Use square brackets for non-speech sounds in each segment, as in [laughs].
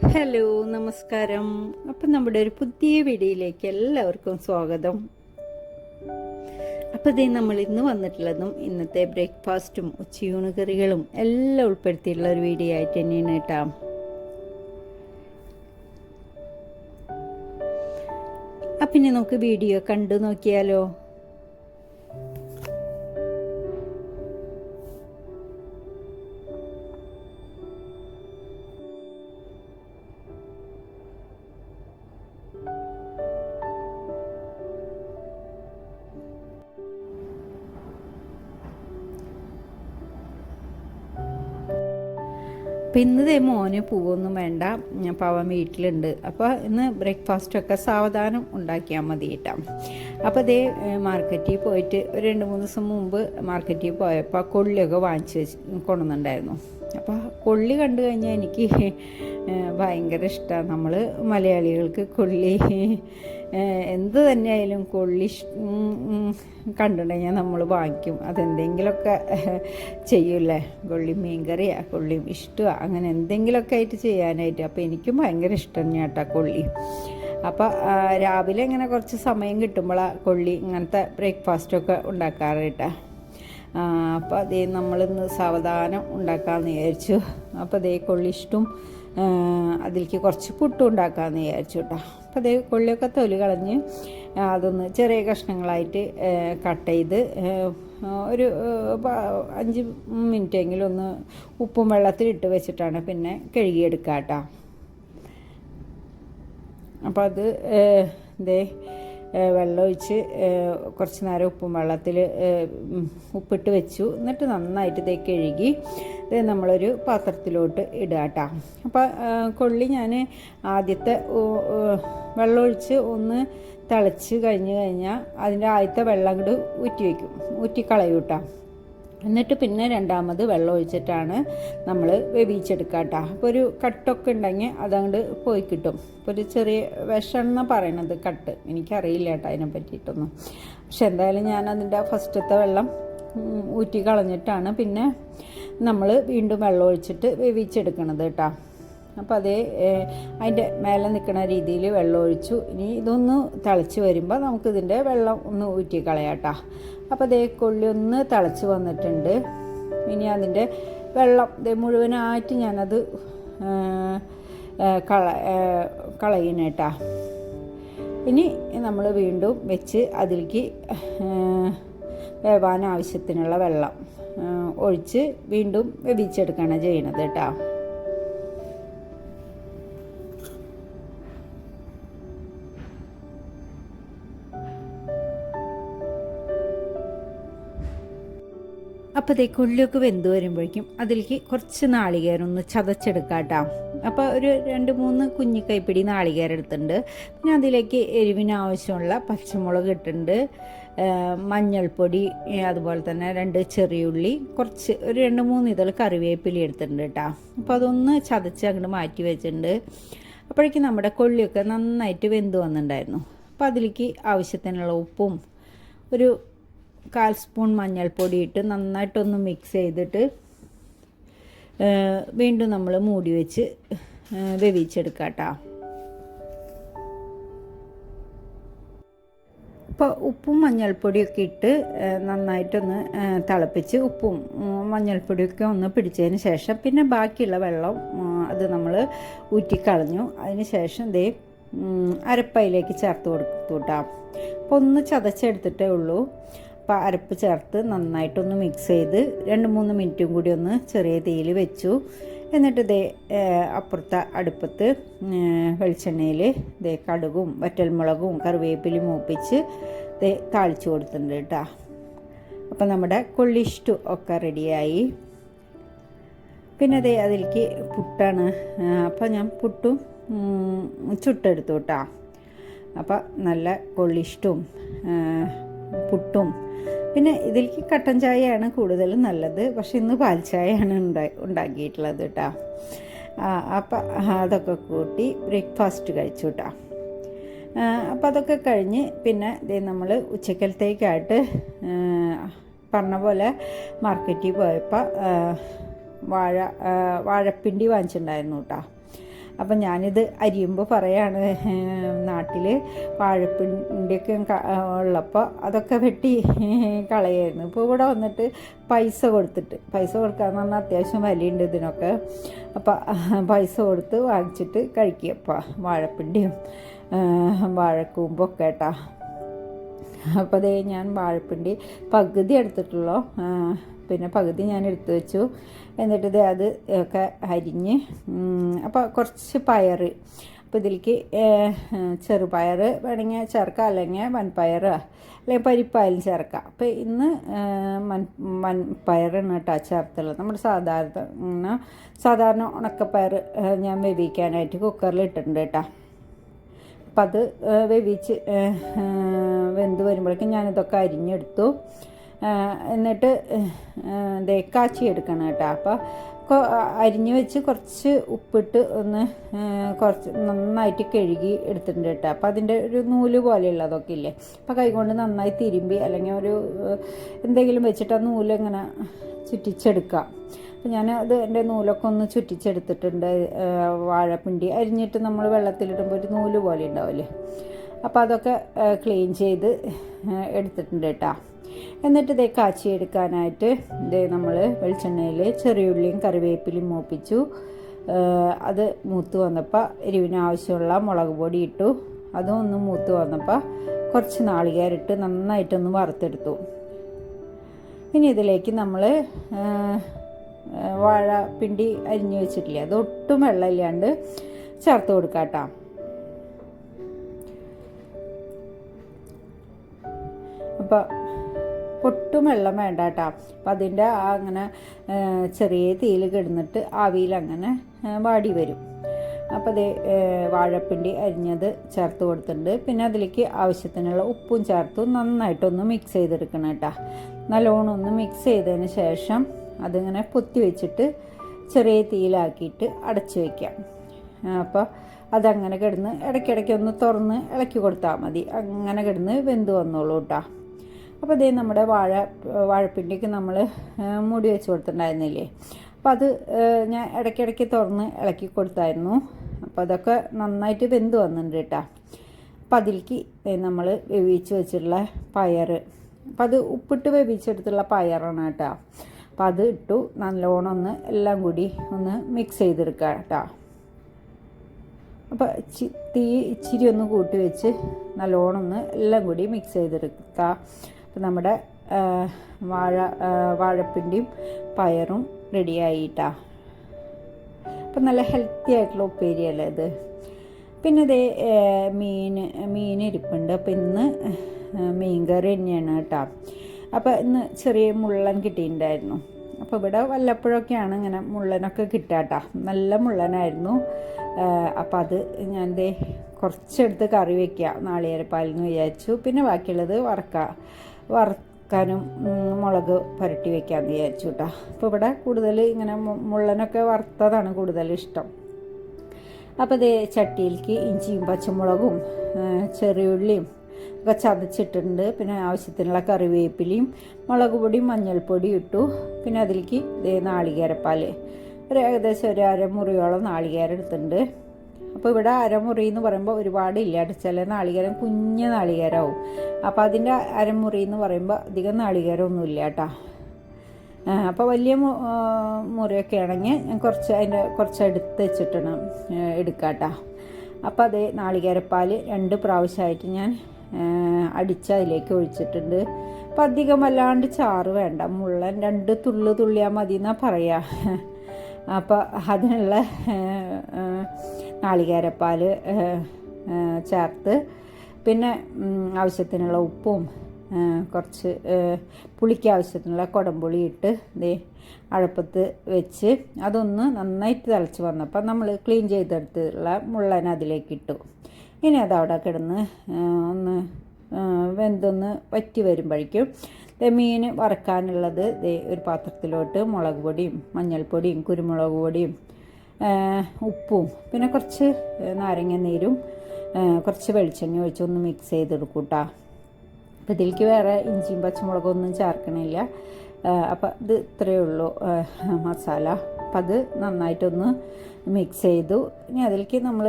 Hello നമസ്കാരം. അപ്പം നമ്മുടെ ഒരു പുതിയ വീഡിയോയിലേക്ക് എല്ലാവർക്കും സ്വാഗതം. അപ്പോൾ ഇതേ നമ്മൾ ഇന്ന് വന്നിട്ടുള്ളതും ഇന്നത്തെ ബ്രേക്ക്ഫാസ്റ്റും ഉച്ചയൂണ് കറികളും എല്ലാം ഉൾപ്പെടുത്തിയിട്ടുള്ള ഒരു വീഡിയോ ആയിട്ട് തന്നെയാണ് കേട്ടോ. അപ്പം പിന്നെ നമുക്ക് വീഡിയോ കണ്ടു നോക്കിയാലോ? അപ്പം ഇന്ന് ദേ മോന് പൂവൊന്നും വേണ്ട. അപ്പോൾ അവൻ വീട്ടിലുണ്ട്. അപ്പോൾ ഇന്ന് ബ്രേക്ക്ഫാസ്റ്റൊക്കെ സാവധാനം ഉണ്ടാക്കിയാൽ മതി കേട്ടോ അപ്പോൾ ദേ മാർക്കറ്റിൽ പോയിട്ട് ഒരു രണ്ട് മൂന്ന് ദിവസം മുമ്പ് മാർക്കറ്റിൽ പോയപ്പോൾ കൊള്ളിയൊക്കെ വാങ്ങിച്ച് വെച്ച് കൊണ്ടുവന്നിട്ടുണ്ടായിരുന്നു. അപ്പോൾ കൊള്ളി കണ്ടു കഴിഞ്ഞാൽ എനിക്ക് ഭയങ്കര ഇഷ്ടമാണ് നമ്മൾ മലയാളികൾക്ക് കൊള്ളി എന്ത് തന്നെയായാലും കൊള്ളി കണ്ടിട്ടുണ്ടെങ്കിൽ നമ്മൾ വാങ്ങിക്കും. അതെന്തെങ്കിലുമൊക്കെ [laughs] ചെയ്യൂലേ കൊള്ളി മീൻകറിയാ കൊള്ളി ഇഷ്ടമാണ് അങ്ങനെ എന്തെങ്കിലുമൊക്കെ ആയിട്ട് ചെയ്യാനായിട്ട്. അപ്പോൾ എനിക്കും ഭയങ്കര ഇഷ്ടം കേട്ടോ കൊള്ളി. അപ്പോൾ രാവിലെ ഇങ്ങനെ കുറച്ച് സമയം കിട്ടുമ്പോഴാണ് കൊള്ളി ഇങ്ങനത്തെ ബ്രേക്ക്ഫാസ്റ്റൊക്കെ ഉണ്ടാക്കാറ് കേട്ടോ. അപ്പോൾ അതേ നമ്മളിന്ന് സാവധാനം ഉണ്ടാക്കാമെന്ന് വിചാരിച്ചു. അപ്പോൾ അതേ കൊള്ളിഷ്ടം അതിലേക്ക് കുറച്ച് പുട്ടും ഉണ്ടാക്കാമെന്ന് വിചാരിച്ചു കേട്ടോ. അപ്പോൾ അതേ കൊള്ളിയൊക്കെ തൊലി കളഞ്ഞ് അതൊന്ന് ചെറിയ കഷ്ണങ്ങളായിട്ട് കട്ട് ചെയ്ത് ഒരു അഞ്ച് മിനിറ്റെങ്കിലും ഒന്ന് ഉപ്പും വെള്ളത്തിലിട്ട് വെച്ചിട്ടാണ് പിന്നെ കഴുകിയെടുക്കുക കേട്ടോ അപ്പോൾ അത് ഇതേ വെള്ളമൊഴിച്ച് കുറച്ച് നേരം ഉപ്പും വെള്ളത്തിൽ ഉപ്പിട്ട് വെച്ചു. എന്നിട്ട് നന്നായിട്ട് ഇതേ കഴുകി ഇത് നമ്മളൊരു പാത്രത്തിലോട്ട് ഇടുക കേട്ടോ അപ്പോൾ കൊള്ളി ഞാൻ ആദ്യത്തെ വെള്ളമൊഴിച്ച് ഒന്ന് തിളച്ച് കഴിഞ്ഞ് കഴിഞ്ഞാൽ അതിന്റെ ആദ്യത്തെ വെള്ളം കൂടി ഊറ്റി വയ്ക്കും ഊറ്റി കളയും കേട്ടോ എന്നിട്ട് പിന്നെ രണ്ടാമത് വെള്ളം ഒഴിച്ചിട്ടാണ് നമ്മൾ വേവിച്ചെടുക്കുക കേട്ടോ. അപ്പോൾ ഒരു കട്ടൊക്കെ ഉണ്ടെങ്കിൽ അതങ്ങോട്ട് പോയി കിട്ടും. ഇപ്പോൾ ഒരു ചെറിയ വിഷം എന്നാണ് പറയണത് കട്ട്. എനിക്കറിയില്ല കേട്ടോ അതിനെ പറ്റിയിട്ടൊന്നും. പക്ഷെ എന്തായാലും ഞാൻ അതിന്റെ ഫസ്റ്റത്തെ വെള്ളം ഊറ്റി കളഞ്ഞിട്ടാണ് പിന്നെ നമ്മൾ വീണ്ടും വെള്ളം ഒഴിച്ചിട്ട് വേവിച്ചെടുക്കണത് കേട്ടോ. അപ്പോൾ അതേ അതിന്റെ മേലെ നിൽക്കുന്ന രീതിയിൽ വെള്ളം ഒഴിച്ചു. ഇനി ഇതൊന്ന് തിളച്ച് വരുമ്പോൾ നമുക്കിതിന്റെ വെള്ളം ഒന്ന് ഊറ്റി കളയാട്ടോ അപ്പോൾ അതേ കൊള്ളി ഒന്ന് തിളച്ച് വന്നിട്ടുണ്ട്. ഇനി അതിന്റെ വെള്ളം ഇതേ മുഴുവനായിട്ട് ഞാനത് കള കളയണേട്ടാ ഇനി നമ്മൾ വീണ്ടും വെച്ച് അതിലേക്ക് വേവാൻ ആവശ്യത്തിനുള്ള വെള്ളം ഒഴിച്ച് വീണ്ടും വേവിച്ചെടുക്കുകയാണ് ചെയ്യണത് കേട്ടോ അപ്പോൾ അതേ കൊള്ളിയൊക്കെ വെന്ത് വരുമ്പോഴേക്കും അതിലേക്ക് കുറച്ച് നാളികേരം ഒന്ന് ചതച്ചെടുക്കാട്ടോ അപ്പോൾ ഒരു രണ്ട് മൂന്ന് കുഞ്ഞു കൈപ്പിടി നാളികേരം എടുത്തിട്ടുണ്ട് പിന്നെ അതിലേക്ക് എരിവിനാവശ്യമുള്ള പച്ചമുളക് ഇട്ടിട്ടുണ്ട്. മഞ്ഞൾപ്പൊടി അതുപോലെ തന്നെ രണ്ട് ചെറിയുള്ളി കുറച്ച് ഒരു രണ്ട് മൂന്ന് ഇതൾ കറിവേപ്പില എടുത്തിട്ടുണ്ട് കേട്ടോ അപ്പോൾ അതൊന്ന് ചതച്ച് അങ്ങോട്ട് മാറ്റി വെച്ചിട്ടുണ്ട്. അപ്പോഴേക്കും നമ്മുടെ കൊള്ളിയൊക്കെ നന്നായിട്ട് വെന്ത് വന്നിട്ടുണ്ടായിരുന്നു. അപ്പോൾ അതിലേക്ക് ആവശ്യത്തിനുള്ള ഉപ്പും ഒരു കാൽ സ്പൂൺ മഞ്ഞൾപ്പൊടി ഇട്ട് നന്നായിട്ടൊന്ന് മിക്സ് ചെയ്തിട്ട് വീണ്ടും നമ്മൾ മൂടി വെച്ച് വേവിച്ചെടുക്കാം കേട്ടോ. അപ്പോൾ ഉപ്പും മഞ്ഞൾപ്പൊടിയൊക്കെ ഇട്ട് നന്നായിട്ടൊന്ന് തിളപ്പിച്ച് ഉപ്പും മഞ്ഞൾപ്പൊടിയൊക്കെ ഒന്ന് പിടിച്ചതിന് ശേഷം പിന്നെ ബാക്കിയുള്ള വെള്ളം അത് നമ്മൾ ഊറ്റിക്കളഞ്ഞു. അതിന് ശേഷം ദേ അരപ്പയിലേക്ക് ചേർത്ത് കൊടുത്തു കേട്ടോ. അപ്പോൾ ഒന്ന് ചതച്ചെടുത്തിട്ടേ ഉള്ളൂ. അരപ്പ് ചേർത്ത് നന്നായിട്ടൊന്ന് മിക്സ് ചെയ്ത് രണ്ട് മൂന്ന് മിനിറ്റും കൂടി ഒന്ന് ചെറിയ തീയിൽ വെച്ചു. എന്നിട്ട് ഇതേ അപ്പുറത്തെ അടുപ്പത്ത് വെളിച്ചെണ്ണയിൽ ഇതേ കടുകും വറ്റൽമുളകും കറിവേപ്പിലും മൂപ്പിച്ച് ഇതേ താളിച്ചു കൊടുത്തിട്ടുണ്ട് കേട്ടോ അപ്പോൾ നമ്മുടെ കൊള്ളിഷ്ടു ഒക്കെ റെഡിയായി. പിന്നെ അതേ അതിലേക്ക് പുട്ടാണ്. അപ്പോൾ ഞാൻ പുട്ടും ചുട്ടെടുത്തു കേട്ടോ അപ്പോൾ നല്ല കൊള്ളിഷ്ടവും പുട്ടും. പിന്നെ ഇതിലേക്ക് കട്ടൻ ചായയാണ് കൂടുതലും നല്ലത്. പക്ഷെ ഇന്ന് പാൽ ചായയാണ് ഉണ്ടാ ഉണ്ടാക്കിയിട്ടുള്ളത് കേട്ടോ അപ്പം അതൊക്കെ കൂട്ടി ബ്രേക്ക്ഫാസ്റ്റ് കഴിച്ചു കേട്ടോ അപ്പം അതൊക്കെ കഴിഞ്ഞ് പിന്നെ ഇതേ നമ്മൾ ഉച്ചക്കലത്തേക്കായിട്ട് പറഞ്ഞ പോലെ മാർക്കറ്റിൽ പോയപ്പോൾ വാഴ വാഴപ്പിണ്ടി വാങ്ങിച്ചിട്ടുണ്ടായിരുന്നു കേട്ടോ അപ്പം ഞാനിത് അരിയുമ്പോൾ പറയാണ് നാട്ടിൽ വാഴപ്പിണ്ടിയൊക്കെ ക- ഉള്ളപ്പോൾ അതൊക്കെ വെട്ടി [laughs] കളയായിരുന്നു. ഇപ്പോൾ ഇവിടെ വന്നിട്ട് പൈസ കൊടുത്തിട്ട് പൈസ കൊടുക്കാന്ന് പറഞ്ഞാൽ അത്യാവശ്യം വിലയുണ്ട് ഇതിനൊക്കെ. അപ്പം [laughs] പൈസ കൊടുത്ത് വാങ്ങിച്ചിട്ട് കഴിക്കുക വാഴപ്പിണ്ടിയും വാഴക്കൂമ്പൊക്കെ കേട്ടാ. അപ്പോൾ അതേ ഞാൻ വാഴപ്പിണ്ടി പകുതി എടുത്തിട്ടുള്ളൂ. പിന്നെ പകുതി ഞാൻ എടുത്തു വെച്ചു. എന്നിട്ട് ഇത് അത് ഒക്കെ അരിഞ്ഞ് അപ്പോൾ കുറച്ച് പയർ അപ്പോൾ ഇതിലേക്ക് ചെറുപയർ വേണമെങ്കിൽ ചേർക്കാം അല്ലെങ്കിൽ വൻപയർ അല്ലെങ്കിൽ പരിപ്പായാലും ചേർക്കാം. അപ്പോൾ ഇന്ന് മൺ വൻപയറാണ് കേട്ടോ ചേർത്തുള്ളത്. നമ്മുടെ സാധാരണ സാധാരണ ഉണക്കപ്പയർ ഞാൻ വേവിക്കാനായിട്ട് കുക്കറിൽ ഇട്ടിട്ടുണ്ട് കേട്ടോ. അപ്പം അത് വേവിച്ച് വെന്ത് വരുമ്പോഴേക്കും ഞാനിതൊക്കെ അരിഞ്ഞെടുത്തു. എന്നിട്ട് ദേ കാച്ചി എടുക്കണം കേട്ടോ. അപ്പോൾ അരിഞ്ഞ് വെച്ച് കുറച്ച് ഉപ്പിട്ട് ഒന്ന് കുറച്ച് നന്നായിട്ട് കഴുകി എടുത്തിട്ടുണ്ട് കേട്ടോ. അപ്പോൾ അതിന്റെ ഒരു നൂൽ പോലെയുള്ളതൊക്കെ ഇല്ലേ? അപ്പോൾ കൈകൊണ്ട് നന്നായി തിരുമ്പി അല്ലെങ്കിൽ ഒരു എന്തെങ്കിലും വെച്ചിട്ട് ആ നൂൽ ഇങ്ങനെ ചുറ്റിച്ചെടുക്കാം അപ്പം ഞാൻ അത് എന്റെ നൂലൊക്കെ ഒന്ന് ചുറ്റിച്ചെടുത്തിട്ടുണ്ട്. വാഴപ്പിണ്ടി അരിഞ്ഞിട്ട് നമ്മൾ വെള്ളത്തിലിടുമ്പോൾ ഒരു നൂൽ പോലെ ഉണ്ടാവില്ലേ? അപ്പോൾ അതൊക്കെ ക്ലീൻ ചെയ്ത് എടുത്തിട്ടുണ്ട് കേട്ടോ. എന്നിട്ട് ഇതേ കാച്ചിയെടുക്കാനായിട്ട് ഇതേ നമ്മൾ വെളിച്ചെണ്ണയിൽ ചെറിയുള്ളിയും കറിവേപ്പിലും മൂപ്പിച്ചു. അത് മൂത്ത് വന്നപ്പോൾ എരിവിന് ആവശ്യമുള്ള മുളക് പൊടി ഇട്ടു. അതും ഒന്ന് മൂത്ത് വന്നപ്പോൾ കുറച്ച് നാളികേരിട്ട് നന്നായിട്ടൊന്ന് വറുത്തെടുത്തു. ഇനി ഇതിലേക്ക് നമ്മൾ വാഴ പിണ്ടി അരിഞ്ഞു വെച്ചിട്ടില്ല അത് ഒട്ടും വെള്ളമില്ലാണ്ട് ചേർത്ത് കൊടുക്കാം കേട്ടോ. അപ്പോൾ ഒട്ടും വെള്ളം വേണ്ട കേട്ടോ അപ്പം അതിന്റെ അങ്ങനെ ചെറിയ തീയിൽ കിടന്നിട്ട് ആവിയിൽ അങ്ങനെ വാടി വരും. അപ്പോൾ അതേ വാഴപ്പിണ്ടി അരിഞ്ഞത് ചേർത്ത് കൊടുത്തിട്ടുണ്ട്. പിന്നെ അതിലേക്ക് ആവശ്യത്തിനുള്ള ഉപ്പും ചേർത്ത് നന്നായിട്ടൊന്ന് മിക്സ് ചെയ്തെടുക്കണം കേട്ടോ. നല്ലോണം ഒന്ന് മിക്സ് ചെയ്തതിന് ശേഷം അതിങ്ങനെ പൊത്തി വെച്ചിട്ട് ചെറിയ തീയിലാക്കിയിട്ട് അടച്ചു വയ്ക്കാം അപ്പോൾ അതങ്ങനെ കിടന്ന് ഇടയ്ക്കിടയ്ക്ക് ഒന്ന് തുറന്ന് ഇളക്കി കൊടുത്താൽ മതി. അങ്ങനെ കിടന്ന് വെന്ത് വന്നോളൂ കേട്ടോ. അപ്പോൾ ഇതേ നമ്മുടെ വാഴ വാഴപ്പിണ്ടിക്ക് നമ്മൾ മൂടി വെച്ച് കൊടുത്തിട്ടുണ്ടായിരുന്നില്ലേ? അപ്പോൾ അത് ഞാൻ ഇടയ്ക്കിടയ്ക്ക് തുറന്ന് ഇളക്കി കൊടുത്തായിരുന്നു. അപ്പോൾ അതൊക്കെ നന്നായിട്ട് വെന്ത് വന്നിട്ടുണ്ട് കേട്ടോ. അപ്പം അതിലേക്ക് നമ്മൾ വേവിച്ച് വെച്ചിട്ടുള്ള പയർ അപ്പം അത് ഉപ്പിട്ട് വേവിച്ചെടുത്തുള്ള പയറാണ് കേട്ടോ. അപ്പം അത് ഇട്ടു നല്ലോണം ഒന്ന് എല്ലാം കൂടി ഒന്ന് മിക്സ് ചെയ്തെടുക്കുക കേട്ടോ. അപ്പോൾ തീ ഇച്ചിരി ഒന്ന് കൂട്ടി വെച്ച് നല്ലോണം ഒന്ന് എല്ലാം കൂടി മിക്സ് ചെയ്തെടുക്കുക അപ്പോൾ നമ്മുടെ വാഴ വാഴപ്പിണ്ടിയും പയറും റെഡിയായിട്ടാ. അപ്പം നല്ല ഹെൽത്തി ആയിട്ടുള്ള ഉപ്പേരിയല്ലേ ഇത്. പിന്നെ ഇതേ മീൻ മീൻ ഇരിപ്പുണ്ട് അപ്പോൾ ഇന്ന് മീൻ കറി തന്നെയാണ് കേട്ടോ. അപ്പോൾ ഇന്ന് ചെറിയ മുള്ളൻ കിട്ടിയിട്ടുണ്ടായിരുന്നു. അപ്പോൾ ഇവിടെ വല്ലപ്പോഴൊക്കെയാണ് ഇങ്ങനെ മുള്ളനൊക്കെ കിട്ടാട്ടോ. നല്ല മുള്ളനായിരുന്നു. അപ്പം അത് ഞാൻ ദേ കുറച്ചെടുത്ത് കറി വയ്ക്കുക നാളികേരപ്പാലെന്ന് വിചാരിച്ചു. പിന്നെ ബാക്കിയുള്ളത് വറക്കുക വറുക്കാനും മുളക് പുരട്ടി വെക്കാമെന്ന് വിചാരിച്ചു കേട്ടോ അപ്പോൾ ഇവിടെ കൂടുതൽ ഇങ്ങനെ മുള്ളനൊക്കെ വറുത്തതാണ് കൂടുതൽ ഇഷ്ടം. അപ്പോൾ ഇത് ചട്ടിയിലേക്ക് ഇഞ്ചിയും പച്ചമുളകും ചെറിയ ചെറിയുള്ളിയും ഒക്കെ ചതച്ചിട്ടുണ്ട്. പിന്നെ ആവശ്യത്തിനുള്ള കറിവേപ്പിലയും മുളക് പൊടിയും മഞ്ഞൾപ്പൊടിയും ഇട്ടു. പിന്നെ അതിലേക്ക് ഇതേ നാളികേരപ്പാൽ ഒരു ഏകദേശം ഒരു അരമുറിയോളം നാളികേരം എടുത്തിട്ടുണ്ട്. അപ്പോൾ ഇവിടെ അരമുറി എന്ന് പറയുമ്പോൾ ഒരുപാട് ഇല്ല ചില നാളികേരം കുഞ്ഞ നാളികേരമാവും അപ്പോൾ അതിന്റെ അരമുറി എന്ന് പറയുമ്പോൾ അധികം നാളികേരമൊന്നും ഇല്ല കേട്ടോ. അപ്പോൾ വലിയ മുറിയൊക്കെ ആണെങ്കിൽ ഞാൻ കുറച്ച് അതിന്റെ കുറച്ച് എടുത്ത് വെച്ചിട്ടാണ് എടുക്കാം കേട്ടോ അപ്പോൾ അതേ നാളികേരപ്പാൽ രണ്ട് പ്രാവശ്യമായിട്ട് ഞാൻ അടിച്ച് അതിലേക്ക് ഒഴിച്ചിട്ടുണ്ട്. അപ്പം അധികം വല്ലാണ്ട് ചാറ് വേണ്ട. മുള്ളൻ രണ്ട് തുള്ളു തുള്ളിയാൽ മതി എന്നാ പറയാ. അപ്പോൾ അതിനുള്ള നാളികേരപ്പാൽ ചേർത്ത് പിന്നെ ആവശ്യത്തിനുള്ള ഉപ്പും കുറച്ച് പുളിക്ക് ആവശ്യത്തിനുള്ള കുടംപുളി ഇട്ട് ദേ അഴപ്പത്ത് വെച്ച് അതൊന്ന് നന്നായിട്ട് തിളച്ച് വന്നപ്പോൾ നമ്മൾ ക്ലീൻ ചെയ്തെടുത്തുള്ള മുള്ളൻ അതിലേക്ക് ഇട്ടു. ഇനി അത് അവിടെ കിടന്ന് ഒന്ന് വെന്തൊന്ന് വറ്റി വരുമ്പോഴേക്കും മീൻ വറക്കാനുള്ളത് ഒരു പാത്രത്തിലോട്ട് മുളക് പൊടിയും മഞ്ഞൾപ്പൊടിയും കുരുമുളക് പൊടിയും ഉപ്പും പിന്നെ കുറച്ച് നാരങ്ങ നീരും കുറച്ച് വെളിച്ചെണ്ണ ഒഴിച്ച് ഒന്ന് മിക്സ് ചെയ്തെടുക്കും കേട്ടോ അപ്പോൾ ഇതിലേക്ക് വേറെ ഇഞ്ചിയും പച്ചമുളകൊന്നും ചേർക്കണില്ല. അപ്പോൾ ഇത് ഇത്രയേ ഉള്ളൂ മസാല. അപ്പം അത് നന്നായിട്ടൊന്ന് മിക്സ് ചെയ്തു. ഇനി അതിലേക്ക് നമ്മൾ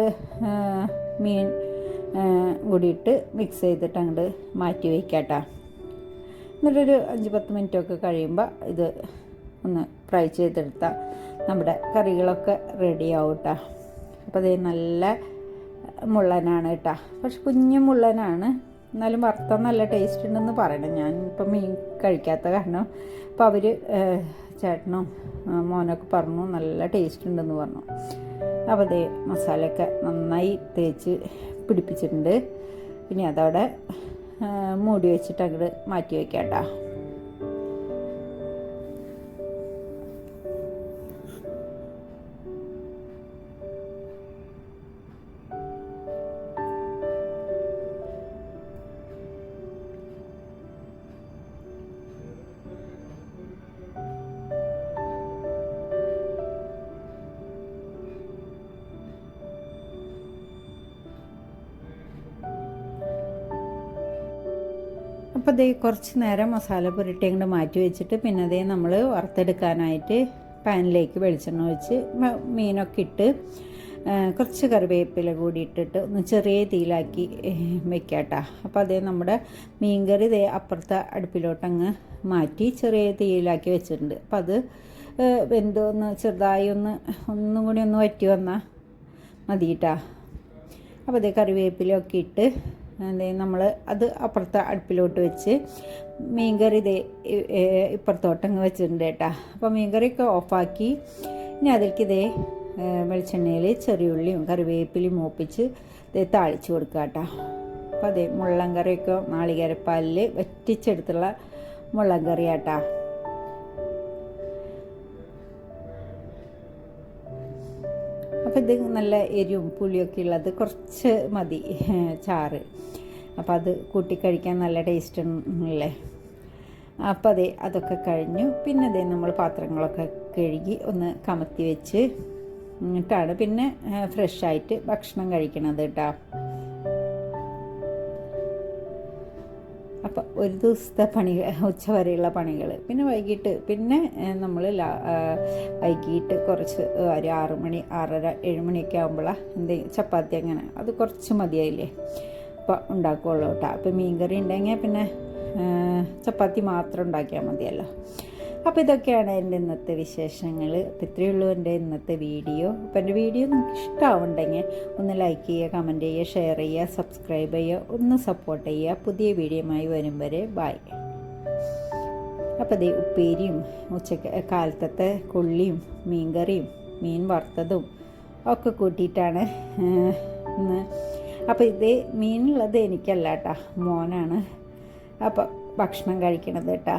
മീൻ കൂടിയിട്ട് മിക്സ് ചെയ്തിട്ട് അങ്ങോട്ട് മാറ്റി വയ്ക്കാട്ടോ എന്നിട്ടൊരു അഞ്ച് പത്ത് മിനിറ്റൊക്കെ കഴിയുമ്പോൾ ഇത് ഒന്ന് ഫ്രൈ ചെയ്തെടുത്താൽ നമ്മുടെ കറികളൊക്കെ റെഡി കേട്ടോ അപ്പോൾ അത് നല്ല മുള്ളനാണ് കേട്ടോ. പക്ഷെ കുഞ്ഞു മുള്ളനാണ്. എന്നാലും വറുത്താൽ നല്ല ടേസ്റ്റ് ഉണ്ടെന്ന് പറയണം. ഞാൻ ഇപ്പം മീൻ കഴിക്കാത്ത കാരണം അപ്പോൾ അവർ ചേട്ടനും മോനൊക്കെ പറഞ്ഞു നല്ല ടേസ്റ്റ് ഉണ്ടെന്ന് പറഞ്ഞു. അപ്പോൾ അതേ മസാലയൊക്കെ നന്നായി തേച്ച് പിടിപ്പിച്ചിട്ടുണ്ട്. പിന്നെ അതവിടെ മൂടി വെച്ചിട്ട് അങ്ങോട്ട് മാറ്റി വയ്ക്കാം കേട്ടോ അപ്പോൾ ദേ കുറച്ച് നേരം മസാല പുരട്ടി അങ്ങോട്ട് മാറ്റി വെച്ചിട്ട് പിന്നെ അതേ നമ്മൾ വറുത്തെടുക്കാനായിട്ട് പാനിലേക്ക് വെളിച്ചെണ്ണ ഒഴിച്ച് മീനൊക്കെ ഇട്ട് കുറച്ച് കറിവേപ്പില കൂടി ഇട്ടിട്ട് ഒന്ന് ചെറിയ തീയിലാക്കി വെക്കാട്ടാ. അപ്പോൾ അതേ നമ്മുടെ മീൻകറി ഇതേ അപ്പുറത്തെ അടുപ്പിലോട്ടങ്ങ് മാറ്റി ചെറിയ തീയിലാക്കി വെച്ചിട്ടുണ്ട്. അപ്പം അത് വെന്തോന്ന് ചെറുതായി ഒന്ന് ഒന്നും കൂടി ഒന്ന് വറ്റി വന്നാൽ മതിയിട്ടാ അപ്പോൾ അതേ കറിവേപ്പിലൊക്കെ ഇട്ട് അതേ നമ്മൾ അത് അപ്പുറത്തെ അടുപ്പിലോട്ട് വെച്ച് മീൻകറി ഇതേ ഇപ്പുറത്തോട്ടങ്ങ് വെച്ചിട്ടുണ്ട് കേട്ടാ. അപ്പോൾ മീൻകറിയൊക്കെ ഓഫാക്കി ഇനി അതിലേക്ക് ഇതേ വെളിച്ചെണ്ണയിൽ ചെറിയുള്ളിയും കറിവേപ്പിലയും മൂപ്പിച്ച് ഇതേ താളിച്ച് കൊടുക്കുക കേട്ടോ. അപ്പോൾ അതെ മുള്ളൻ കറിയൊക്കെ നാളികേരപ്പാലിൽ വറ്റിച്ചെടുത്തുള്ള മുള്ളൻ കറി കേട്ടാ അപ്പോൾ ഇത് നല്ല എരിവും പുളിയൊക്കെ ഉള്ളത് കുറച്ച് മതി ചാറ്. അപ്പോൾ അത് കൂട്ടി കഴിക്കാൻ നല്ല ടേസ്റ്റ് ഉണ്ടല്ലേ അപ്പോൾ അതെ അതൊക്കെ കഴിഞ്ഞു. പിന്നെ അതേ നമ്മൾ പാത്രങ്ങളൊക്കെ കഴുകി ഒന്ന് കമത്തി വെച്ച് എന്നിട്ടാണ് പിന്നെ ഫ്രഷായിട്ട് ഭക്ഷണം കഴിക്കണത് കേട്ടോ അപ്പം ഒരു ദിവസത്തെ പണി ഉച്ച വരെയുള്ള പണികൾ പിന്നെ വൈകിട്ട് പിന്നെ നമ്മൾ വൈകിട്ട് കുറച്ച് ഒരു ആറ് മണി ആറര ഏഴ് മണിയൊക്കെ ആകുമ്പോഴാണ് എന്തെങ്കിലും ചപ്പാത്തി അങ്ങനെ അത് കുറച്ച് മതിയായില്ലേ? അപ്പോൾ ഉണ്ടാക്കുകയുള്ളൂ കേട്ടോ അപ്പോൾ മീൻകറി ഉണ്ടെങ്കിൽ പിന്നെ ചപ്പാത്തി മാത്രം ഉണ്ടാക്കിയാൽ മതിയല്ലോ. അപ്പോൾ ഇതൊക്കെയാണ് എന്റെ ഇന്നത്തെ വിശേഷങ്ങൾ അപ്പോൾ ഇത്രയേ ഉള്ളൂ എന്റെ ഇന്നത്തെ വീഡിയോ. അപ്പോൾ എന്റെ വീഡിയോ നിങ്ങൾക്ക് ഇഷ്ടമാവുണ്ടെങ്കിൽ ഒന്ന് ലൈക്ക് ചെയ്യുക കമന്റ് ചെയ്യുക ഷെയർ ചെയ്യുക സബ്സ്ക്രൈബ് ചെയ്യുക ഒന്ന് സപ്പോർട്ട് ചെയ്യുക. പുതിയ വീഡിയോയുമായി വരും വരെ. ബൈ അപ്പോൾ അതേ ഉപ്പേരിയും ഉച്ചയ്ക്ക് കാലത്തത്തെ കൊള്ളിയും മീൻകറിയും മീൻ വറുത്തതും ഒക്കെ കൂട്ടിയിട്ടാണ് ഇന്ന്. അപ്പോൾ ഇത് മീനുള്ളത് എനിക്കല്ല കേട്ടാ മോനാണ്. അപ്പോൾ ഭക്ഷണം കഴിക്കണത് കേട്ടാ